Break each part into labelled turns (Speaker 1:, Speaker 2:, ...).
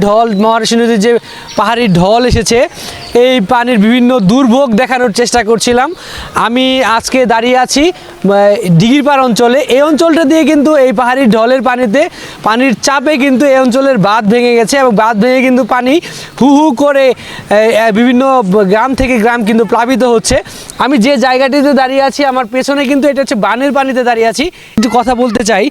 Speaker 1: ঢল মহারাষ্ট্র নদীর যে পাহাড়ি ঢল এসেছে, এই পানির বিভিন্ন দুর্ভোগ দেখানোর চেষ্টা করছিলাম। আমি আজকে দাঁড়িয়ে আছি ডিগিরপাড় অঞ্চলে। এই অঞ্চলটা দিয়ে কিন্তু এই পাহাড়ি ঢলের পানিতে, পানির চাপে কিন্তু এই অঞ্চলের বাঁধ ভেঙে গেছে এবং বাঁধ ভেঙে কিন্তু পানি হু হু করে বিভিন্ন গ্রাম থেকে গ্রাম কিন্তু প্লাবিত হচ্ছে। আমি যে জায়গাটিতে দাঁড়িয়ে আছি, আমার পেছনে কিন্তু এটা হচ্ছে বানের পানিতে দাঁড়িয়ে আছি। একটু কথা বলতে চাই,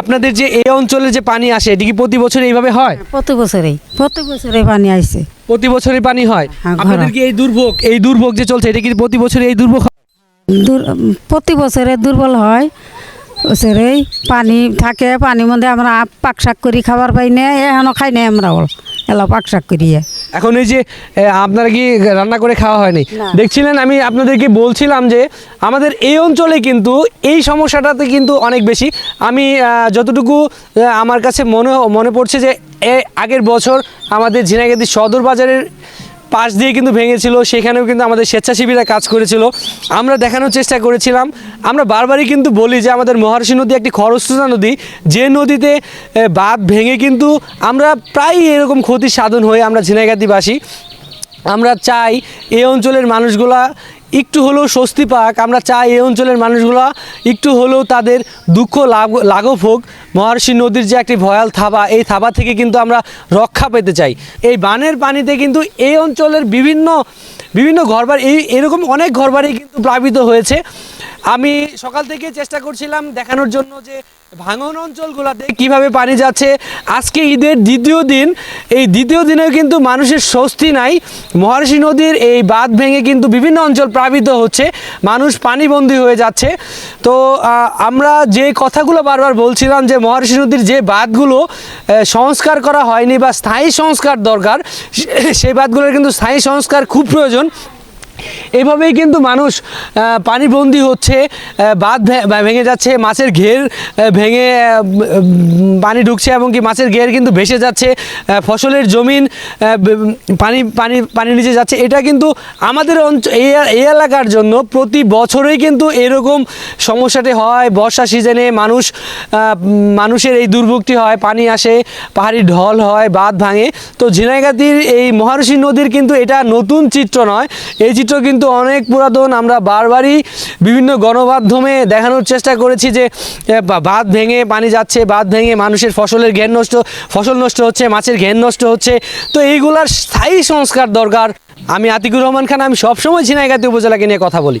Speaker 1: আপনাদের যে এই অঞ্চলে যে পানি আসে, এটি কি প্রতি বছর এইভাবে হয়?
Speaker 2: প্রতি বছরেই প্রতি বছরে পানি আইছে।
Speaker 1: প্রতি বছরই পানি হয়?
Speaker 2: হ্যাঁ,
Speaker 1: আপনাদের কি এই দুর্ভোগ এই দুর্ভোগ যে চলছে এটা কি প্রতি বছর এই দুর্ভোগ হয়?
Speaker 2: দূর- প্রতি বছরে দুর্বল হয়। বছরেই পানি থাকে পানির মধ্যে আমরা পাক শাক করি খাবার পাই না এখনও খাই না আমরা এলা পাক শাক করিয়ে।
Speaker 1: এখন এই যে এ, আপনারা কি রান্না করে খাওয়া হয়নি?
Speaker 2: না।
Speaker 1: দেখছিলেন আমি আপনাদেরকে বলছিলাম যে আমাদের এই অঞ্চলে কিন্তু এই সমস্যাটাতে কিন্তু অনেক বেশি। আমি আহ, যতটুকু আহ, আমার কাছে মনে মনে পড়ছে যে এ আগের বছর আমাদের ঝিনাইগাতি সদর বাজারের পাশ দিয়ে কিন্তু ভেঙেছিল, সেখানেও কিন্তু আমাদের স্বেচ্ছাসেবীরা কাজ করেছিল। আমরা দেখানোর চেষ্টা করেছিলাম। আমরা বারবারই কিন্তু বলি যে আমাদের মহারশী নদী একটি খরস্রোতা নদী। যে নদীতে বাঁধ ভেঙে কিন্তু আমরা প্রায় এরকম ক্ষতি সাধন হয়ে আমরা ঝিনাইগাতিবাসী। আমরা চাই এই অঞ্চলের মানুষগুলা একটু হলেও স্বস্তি পাক। আমরা চাই এই অঞ্চলের মানুষগুলো একটু হলেও তাদের দুঃখ লাঘব হোক। মহর্ষি নদীর যে একটি ভয়াল থাবা, এই থাবা থেকে কিন্তু আমরা রক্ষা পেতে চাই। এই বানের পানিতে কিন্তু এই অঞ্চলের বিভিন্ন বিভিন্ন ঘরবার এই, এরকম অনেক ঘরবাড়ি কিন্তু প্লাবিত হয়েছে। আমি সকাল থেকে চেষ্টা করছিলাম দেখানোর জন্য যে ভাঙন অঞ্চলগুলোতে কীভাবে পানি যাচ্ছে। আজকে ঈদের দ্বিতীয় দিন। এই দ্বিতীয় দিনেও কিন্তু মানুষের স্বস্তি নাই। মহারশী নদীর এই বাঁধ ভেঙে কিন্তু বিভিন্ন অঞ্চল প্লাবিত হচ্ছে। মানুষ পানিবন্দী হয়ে যাচ্ছে। তো আমরা যে কথাগুলো বারবার বলছিলাম যে মহারশী নদীর যে বাঁধগুলো সংস্কার করা হয়নি বা স্থায়ী সংস্কার দরকার সেই বাঁধগুলোর কিন্তু স্থায়ী সংস্কার খুব প্রয়োজন। এভাবেই কিন্তু মানুষ পানিবন্দী হচ্ছে বাঁধ ভেঙে যাচ্ছে, মাছের ঘের ভেঙে পানি ঢুকছে এবং কি মাছের ঘের কিন্তু ভেসে যাচ্ছে ফসলের জমিন পানি পানি পানি নিচে যাচ্ছে। এটা কিন্তু আমাদের অঞ্চল এই এলাকার জন্য প্রতি বছরই কিন্তু এরকম সমস্যাটি হয়। বর্ষা সিজনে মানুষ মানুষের এই দুর্ভোগটি হয়, পানি আসে, পাহাড়ি ঢল হয়, বাঁধ ভাঙে। তো ঝিনাইগাতির এই মহারশী নদীর কিন্তু এটা নতুন চিত্র নয়। এই চিত্র কিন্তু অনেক পুরাতন, আমরা বারবারই বিভিন্ন গণমাধ্যমে দেখানোর চেষ্টা করেছি যে বাঁধ ভেঙে পানি যাচ্ছে, বাঁধ ভেঙে মানুষের ফসলের ঘের নষ্ট, ফসল নষ্ট হচ্ছে, মাছের ঘের নষ্ট হচ্ছে। তো এইগুলার স্থায়ী সংস্কার দরকার। আমি আতিকুর রহমান খান, আমি সবসময় ঝিনাইগাতি উপজেলাকে নিয়ে কথা বলি।